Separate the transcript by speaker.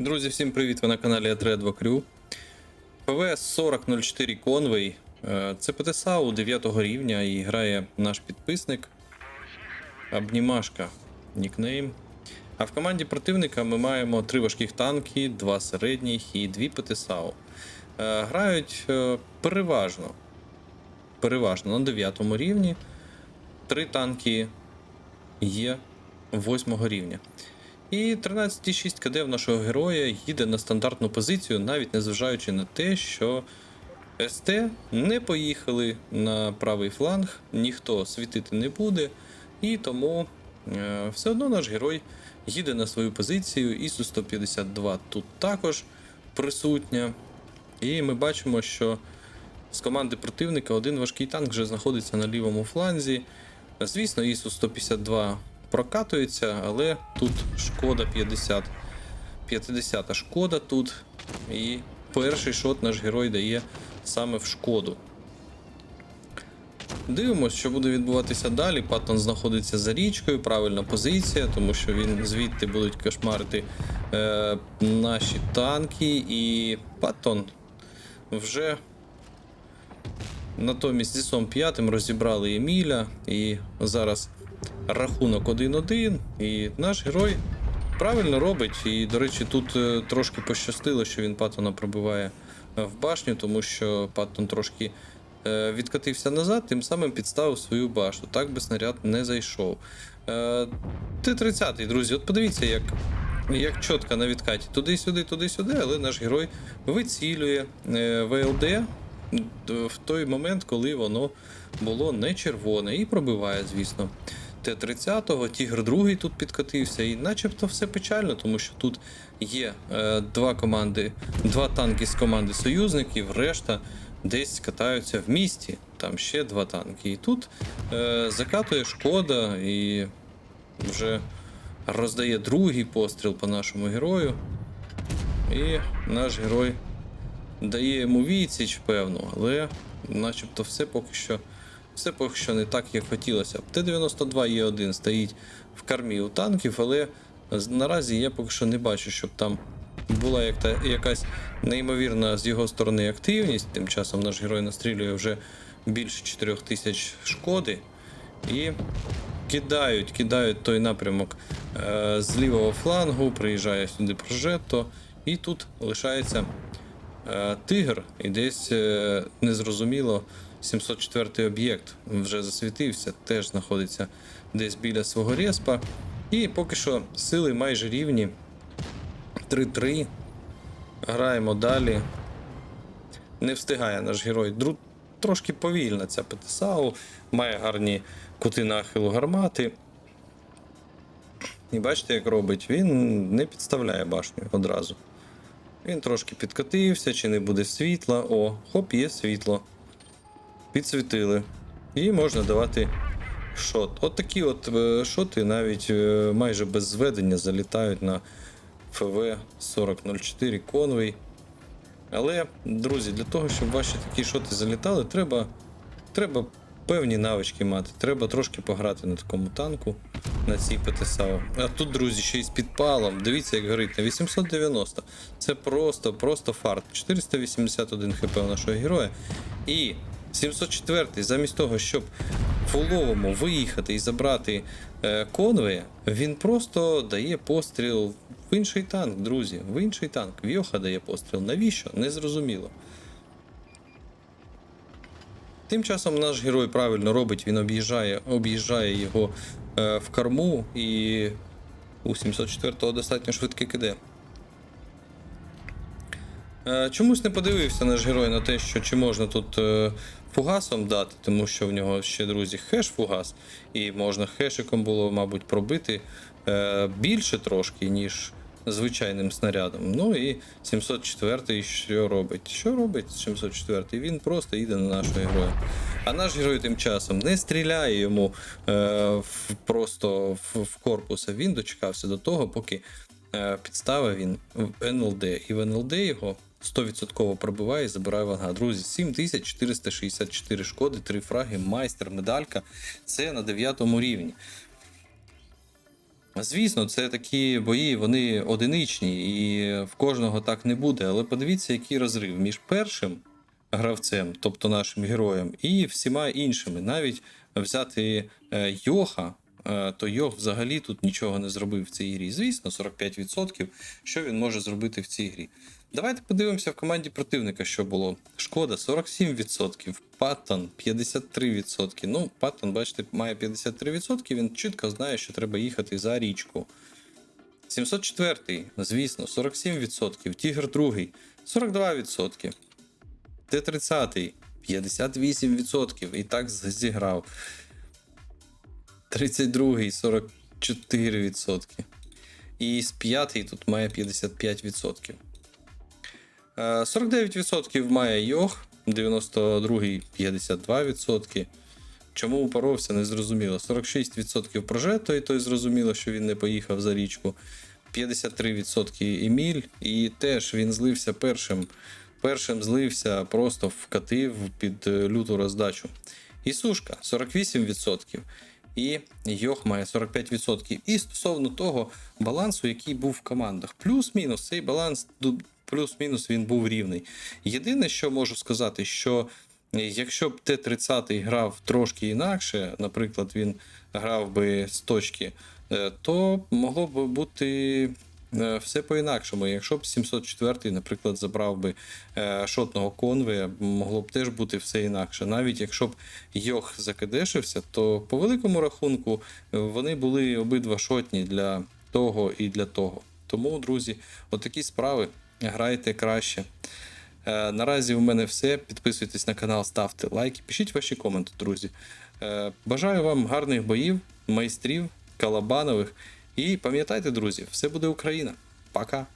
Speaker 1: Друзі, всім привіт! Ви на каналі Атредво Крю. ПВС 4004 Conway. Е, Це ПТСАУ 9 рівня і грає наш підписник Обнімашка. Нікнейм. А в команді противника ми маємо три важких танки, два середніх і дві ПТСАУ. Е, Грають е, переважно. Переважно на 9 рівні. Три танки є 8 рівня. І 13,6 КД в нашого героя їде на стандартну позицію, навіть незважаючи на те, що СТ не поїхали на правий фланг, ніхто світити не буде, і тому е, все одно наш герой їде на свою позицію. ісу 152 тут також присутня. І ми бачимо, що з команди противника один важкий танк вже знаходиться на лівому фланзі. Звісно, ісу 152 прокатується, але тут шкода 50. 50 шкода тут. І перший шот наш герой дає саме в шкоду. Дивимось, що буде відбуватися далі. Паттон знаходиться за річкою, правильна позиція, тому що він звідти будуть кошмарити е, наші танки. І Паттон вже натомість зі Сом 5 розібрали Еміля. І зараз рахунок 1-1. І наш герой правильно робить. І, до речі, тут е, трошки пощастило, що він Паттона пробиває е, в башню, тому що Паттон трошки е, відкатився назад, тим самим підставив свою башту. Так би снаряд не зайшов. Е, Т-30, друзі, от подивіться, як. Як чітко на відкаті, туди-сюди, туди-сюди, але наш герой вицілює ВЛД в той момент, коли воно було не червоне, і пробиває, звісно. Т-30, Тігр другий тут підкатився, і начебто все печально, тому що тут є е, два команди, два танки з команди союзників, решта десь катаються в місті. Там ще два танки. І тут е, закатує шкода і вже роздає другий постріл по нашому герою. І наш герой дає йому відсіч, певно, але начебто все поки що. Все поки що не так, як хотілося. Т-92Е1 стоїть в кармі у танків, але наразі я поки що не бачу, щоб там була як та, якась неймовірна з його сторони активність. Тим часом наш герой настрілює вже більше 4 тисяч шкоди. І кидають, кидають той напрямок е, з лівого флангу, приїжджає сюди прожетто, і тут лишається е, тигр, і десь е, незрозуміло 704 об'єкт вже засвітився, теж знаходиться десь біля свого респа. І поки що сили майже рівні. 3-3. Граємо далі. Не встигає наш герой. Дру... Трошки повільна ця ПТСАУ, має гарні кути нахилу гармати. І бачите, як робить, він не підставляє башню одразу. Він трошки підкатився, чи не буде світла. О, хоп, є світло. Підсвітили. І можна давати шот. От такі от е, шоти навіть е, майже без зведення залітають на ФВ 4004 Conway. Але, друзі, для того, щоб ваші такі шоти залітали, треба, треба певні навички мати. Треба трошки пограти на такому танку, на цій ПТСАУ. А тут, друзі, ще й з підпалом. Дивіться, як горить на 890. Це просто, просто фарт. 481 хп у нашого героя. І 704 замість того, щоб фуловому виїхати і забрати е, конвея, він просто дає постріл в інший танк, друзі. В інший танк. Вьоха дає постріл. Навіщо? Незрозуміло. Тим часом наш герой правильно робить, він об'їжджає, об'їжджає його е, в корму і у 704-го достатньо швидке КД. Е, Чомусь не подивився наш герой на те, що чи можна тут е, фугасом дати, тому що в нього ще, друзі, хеш-фугас, і можна хешиком було, мабуть, пробити е, більше трошки, ніж звичайним снарядом. Ну і 704 що робить? Що робить 704-й? Він просто їде на нашого героя. А наш герой тим часом не стріляє йому в, просто в, в корпус, він дочекався до того, поки підставив він в НЛД. І в НЛД його 100% пробиває і забирає вага. Друзі, 7464 шкоди, 3 фраги, майстер, медалька. Це на 9 рівні. Звісно, це такі бої, вони одиничні, і в кожного так не буде. Але подивіться, який розрив між першим гравцем, тобто нашим героєм, і всіма іншими. Навіть взяти е, Йоха, то Йох взагалі тут нічого не зробив в цій грі. Звісно, 45%. Що він може зробити в цій грі? Давайте подивимося в команді противника, що було. Шкода 47%, Паттон 53%. Ну, Паттон, бачите, має 53%, він чітко знає, що треба їхати за річку. 704, звісно, 47%. Тігр 2 42%. Т-30 58%. І так зіграв. 32 44%. І з 5 тут має 55%. Е, 49% має Йох, 92-й 52%. Чому упоровся, не зрозуміло. 46% проже, той той зрозуміло, що він не поїхав за річку. 53% Еміль, і теж він злився першим. Першим злився, просто вкатив під е, люту роздачу. І Сушка 48%. І Йох має 45%. І стосовно того балансу, який був в командах. Плюс-мінус цей баланс плюс-мінус він був рівний. Єдине, що можу сказати, що якщо б Т-30 грав трошки інакше, наприклад, він грав би з точки, е, то могло б бути е, все по-інакшому. Якщо б 704, наприклад, забрав би е, шотного конвоя, могло б теж бути все інакше. Навіть якщо б Йох закидешився, то по великому рахунку е, вони були обидва шотні для того і для того. Тому, друзі, отакі справи. Грайте краще. Е, Наразі у мене все. Підписуйтесь на канал, ставте лайки, пишіть ваші коменти, друзі. Е, Бажаю вам гарних боїв, майстрів, калабанових. І пам'ятайте, друзі, все буде Україна. Пока!